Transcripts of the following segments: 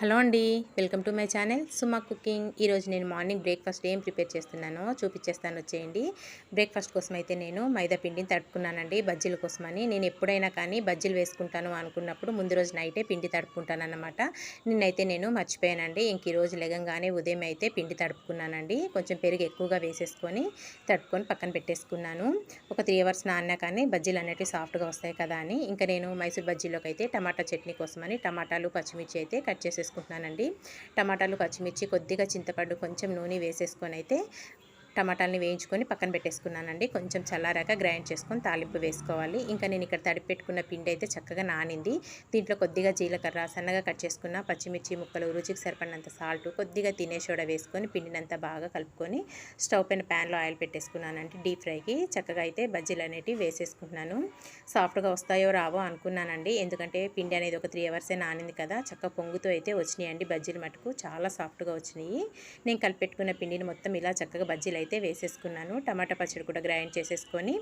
Hello అండి welcome to my channel Suma cooking. ఈరోజు నేను మార్నింగ్ బ్రేక్ఫాస్ట్ ఏం ప్రిపేర్ చేస్తున్నానో చూపించేస్తాను వచ్చేయండి. బ్రేక్ఫాస్ట్ కోసం అయితే నేను మైదా పిండిని తడుపుకున్నానండి బజ్జీల కోసమని. నేను ఎప్పుడైనా కానీ బజ్జీలు వేసుకుంటాను అనుకున్నప్పుడు ముందు రోజు నైటే పిండి తడుపుకుంటాను నిన్నైతే నేను మర్చిపోయానండి ఇంక ఈరోజు లెగంగానే ఉదయం అయితే పిండి తడుపుకున్నానండి. కొంచెం పెరుగు ఎక్కువగా వేసేసుకొని తడుపుకొని పక్కన పెట్టేసుకున్నాను. ఒక త్రీ అవర్స్ నాన్నా కానీ బజ్జీలు అనేవి సాఫ్ట్గా వస్తాయి కదా అని. ఇంకా నేను మైసూర్ బజ్జీలోకి అయితే టమాటా చట్నీ కోసమని టమాటాలు పచ్చిమిర్చి అయితే కట్ చేసేసుకున్నాను. వేసేసుకుంటున్నానండి టమాటాలు పచ్చిమిర్చి కొద్దిగా చింతపండు కొంచెం నూనె వేసేసుకొని అయితే టమాటాలని వేయించుకొని పక్కన పెట్టేసుకున్నానండి. కొంచెం చల్లారాక గ్రైండ్ చేసుకొని తాలింపు వేసుకోవాలి. ఇంకా నేను ఇక్కడ తడిపి పెట్టుకున్న పిండి అయితే చక్కగా నానింది. దీంట్లో కొద్దిగా జీలకర్ర సన్నగా కట్ చేసుకున్న పచ్చిమిర్చి ముక్కలు రుచికి సరిపడినంత సాల్ట్ కొద్దిగా తినే సోడా వేసుకొని పిండినంతా బాగా కలుపుకొని స్టవ్ పైన ప్యాన్లో ఆయిల్ పెట్టేసుకున్నానండి డీప్ ఫ్రైకి. చక్కగా అయితే బజ్జీలు అనేటివి వేసేసుకుంటున్నాను. సాఫ్ట్గా వస్తాయో రావో అనుకున్నానండి. ఎందుకంటే పిండి అనేది ఒక త్రీ అవర్సే నానింది కదా చక్కగా పొంగుతో అయితే వచ్చినాయండి బజ్జీలు మటుకు. చాలా సాఫ్ట్గా వచ్చినాయి. నేను కలిపెట్టుకున్న పిండిని మొత్తం ఇలా చక్కగా బజ్జీలు అయితే వేసేసుకున్నాను. టమాటా పచ్చడి కూడా గ్రైండ్ చేసేసుకొని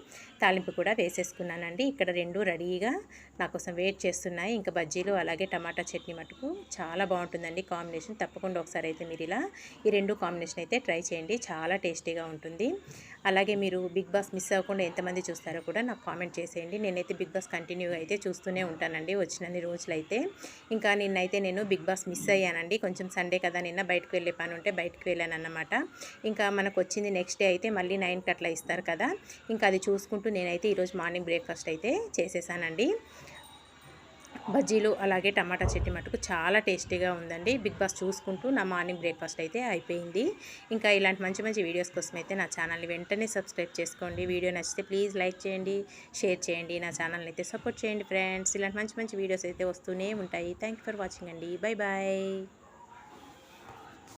తాలింపు కూడా వేసేసుకున్నానండి. ఇక్కడ రెండు రెడీగా నా కోసం వెయిట్ చేస్తున్నాయి. ఇంకా బజ్జీలు అలాగే టమాటా చట్నీ మటుకు చాలా బాగుంటుందండి. కాంబినేషన్ తప్పకుండా ఒకసారి అయితే మీరు ఇలా ఈ రెండు కాంబినేషన్ అయితే ట్రై చేయండి. చాలా టేస్టీగా ఉంటుంది. అలాగే మీరు బిగ్ బాస్ మిస్ అవ్వకుండా ఎంతమంది చూస్తారో కూడా నాకు కామెంట్ చేసేయండి. నేనైతే బిగ్ బాస్ కంటిన్యూగా అయితే చూస్తూనే ఉంటానండి. వచ్చినన్ని రోజులు అయితే ఇంకా నిన్నైతే నేను బిగ్ బాస్ మిస్ అయ్యానండి. కొంచెం సండే కదా నిన్న బయటకు వెళ్ళే పని ఉంటే బయటకు వెళ్ళాను అన్నమాట ఇంకా మనకు వచ్చింది నెక్స్ట్ డే అయితే మళ్ళీ నైన్కి అట్లా ఇస్తారు కదా. ఇంకా అది చూసుకుంటూ నేనైతే ఈరోజు మార్నింగ్ బ్రేక్ఫాస్ట్ అయితే చేసేసానండి. బజ్జీలు అలాగే టమాటా చట్నీ మటుకు చాలా టేస్టీగా ఉందండి. బిగ్ బాస్ చూసుకుంటూ నా మార్నింగ్ బ్రేక్ఫాస్ట్ అయితే అయిపోయింది. ఇంకా ఇలాంటి మంచి మంచి వీడియోస్ కోసం అయితే నా ఛానల్ని వెంటనే సబ్స్క్రైబ్ చేసుకోండి. వీడియో నచ్చితే ప్లీజ్ లైక్ చేయండి షేర్ చేయండి నా ఛానల్ని అయితే సపోర్ట్ చేయండి ఫ్రెండ్స్. ఇలాంటి మంచి మంచి వీడియోస్ అయితే వస్తూనే ఉంటాయి. థ్యాంక్ ఫర్ వాచింగ్ అండి. Bye bye.